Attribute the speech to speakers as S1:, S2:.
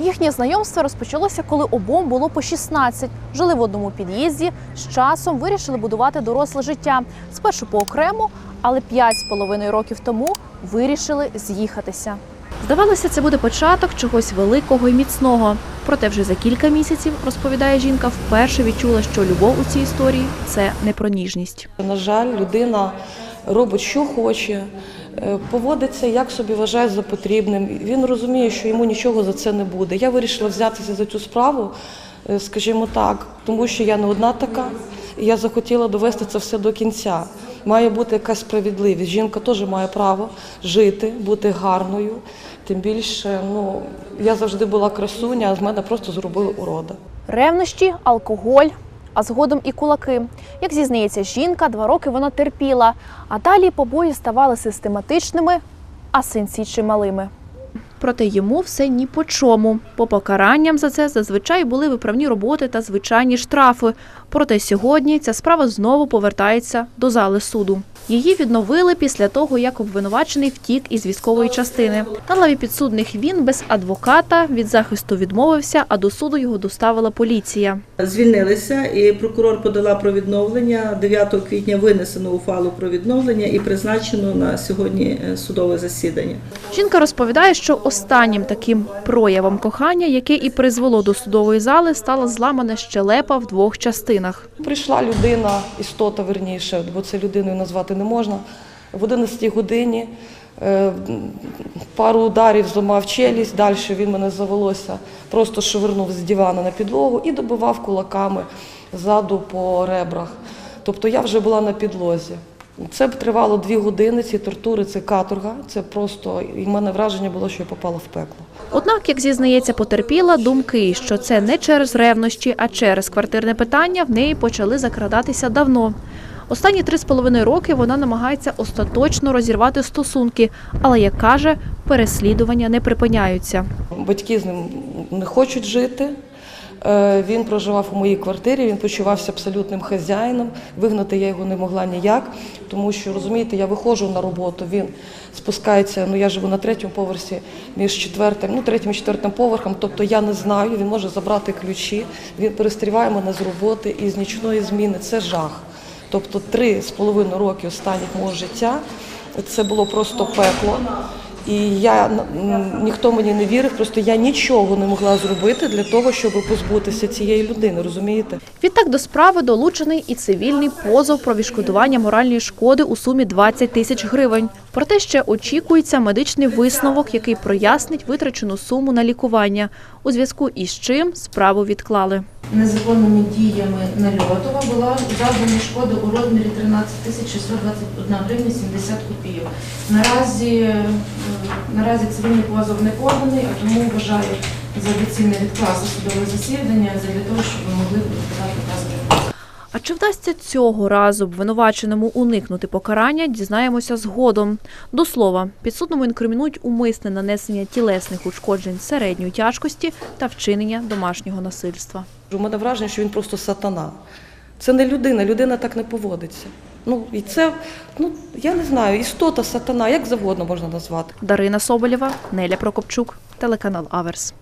S1: Їхнє знайомство розпочалося, коли обом було по 16. Жили в одному під'їзді. З часом вирішили будувати доросле життя. Спершу поокремо, але п'ять з половиною років тому вирішили з'їхатися. Здавалося, це буде початок чогось великого і міцного. Проте вже за кілька місяців, розповідає жінка, вперше відчула, що любов у цій історії це не про ніжність.
S2: На жаль, людина робить, що хоче, поводиться, як собі вважає за потрібним. Він розуміє, що йому нічого за це не буде. Я вирішила взятися за цю справу, е, скажімо так, тому що я не одна така, і я захотіла довести це все до кінця. Має бути якась справедливість. Жінка теж має право жити, бути гарною. Тим більше, ну я завжди була красуня, а з мене просто зробили урода.
S1: Ревнощі, алкоголь, а згодом і кулаки. Як зізнається жінка, два роки вона терпіла, а далі побої ставали систематичними, а синці чималими. Проте йому все ні по чому. По покаранням за це зазвичай були виправні роботи та звичайні штрафи. Проте сьогодні ця справа знову повертається до зали суду. Її відновили після того, як обвинувачений втік із військової частини. На лаві підсудних він без адвоката від захисту відмовився, а до суду його доставила поліція.
S3: Звільнилися, і прокурор подала про відновлення. 9 квітня винесено ухвалу про відновлення і призначено на сьогодні е, судове засідання.
S1: Жінка розповідає, що останнім таким проявом кохання, яке і призвело до судової зали, стала зламана щелепа в двох частинах.
S2: Прийшла людина, істота верніше, бо це людиною назвати не можна. В 11 годині е, пару ударів зламав челюсть, далі він мене за волосся просто швирнув з дивана на підлогу і добивав кулаками ззаду по ребрах. Тобто я вже була на підлозі. Це б тривало дві години, ці тортури, це каторга. Це просто і в мене враження було, що я попала в пекло.
S1: Однак, як зізнається, потерпіла думки, що це не через ревнощі, а через квартирне питання в неї почали закрадатися давно. Останні три з половиною роки вона намагається остаточно розірвати стосунки, але як каже, переслідування не припиняються.
S2: Батьки з ним не хочуть жити. Е, Він проживав у моїй квартирі, він почувався абсолютним хазяїном. Вигнати я його не могла ніяк, тому що розумієте, я виходжу на роботу. Він спускається. Ну я живу на третьому поверсі між четвертим, ну третім і четвертим поверхом. Тобто я не знаю. Він може забрати ключі. Він перестріває мене з роботи і з нічної зміни. Це жах. Тобто три з половиною роки останніх мого життя це було просто пекло. І я ніхто мені не вірив, просто я нічого не могла зробити для того, щоб позбутися цієї людини, розумієте?
S1: Відтак до справи долучений і цивільний позов про відшкодування моральної шкоди у сумі 20 тисяч гривень. Проте ще очікується медичний висновок, який прояснить витрачену суму на лікування, у зв'язку із чим справу відклали.
S4: Незаконними діями Нальотова була завдана шкода у розмірі 13 тисяч 621 гривня 70 копійок. Наразі, е, наразі цивільний позов не поданий, а тому вважаю за доцільне відкласти судове засідання для того,
S1: чи вдасться цього разу обвинуваченому уникнути покарання, дізнаємося згодом. До слова, підсудному інкримінують умисне нанесення тілесних ушкоджень середньої тяжкості та вчинення домашнього насильства.
S2: У мене враження, що він просто сатана. Це не людина, людина так не поводиться. Ну і це, ну я не знаю, істота сатана, як завгодно можна назвати.
S1: Дарина Соболєва, Неля Прокопчук, телеканал Аверс.